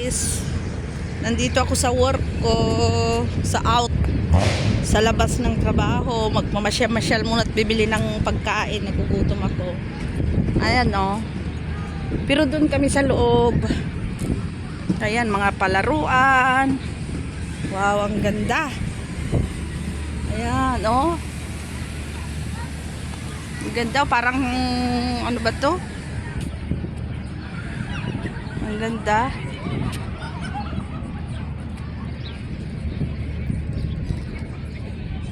guys. Nandito ako sa work ko, sa out, sa labas ng trabaho. Magmamasyal-masyal muna at bibili ng pagkain. Nagugutom ako. Ayan no. Pero doon kami sa loob. Ayan, mga palaruan. Wow, ang ganda. Ayan, oh. Ang ganda, parang ano ba to? Ang ganda.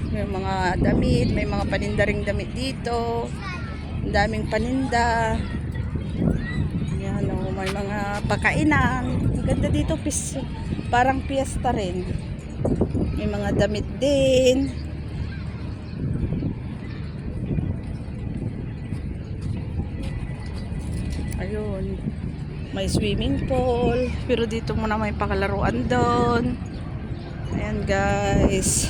May mga damit, may mga panindaring damit dito. Ang daming paninda. Ayan, oh, may mga pakainan. Ang ganda dito, parang piyesta rin. May mga damit din. Ayun. May swimming pool. Pero dito muna may pakalaruan doon. Ayan guys.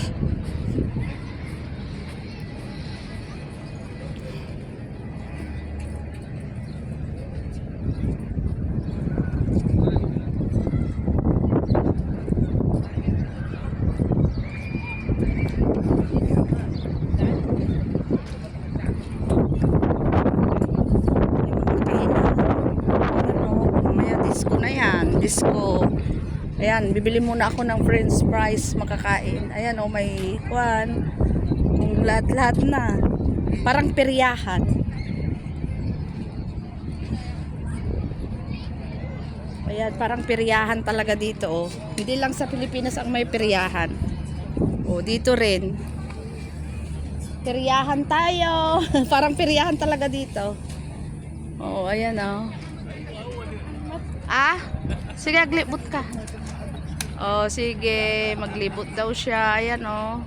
Ano, mamaya disco na yan. Disco. Ayan, bibili muna ako ng french fries makakain. Ayan, oh, may kwan. Kung lahat-lahat na. Parang peryahan. Ayan, parang peryahan talaga dito, oh. Hindi lang sa Pilipinas ang may peryahan. Oh, dito rin. Peryahan tayo. parang peryahan talaga dito. Oo, ayan oh. Ah? Sige, aglibot ka. Oh, sige, maglibot daw siya. Ayan oh.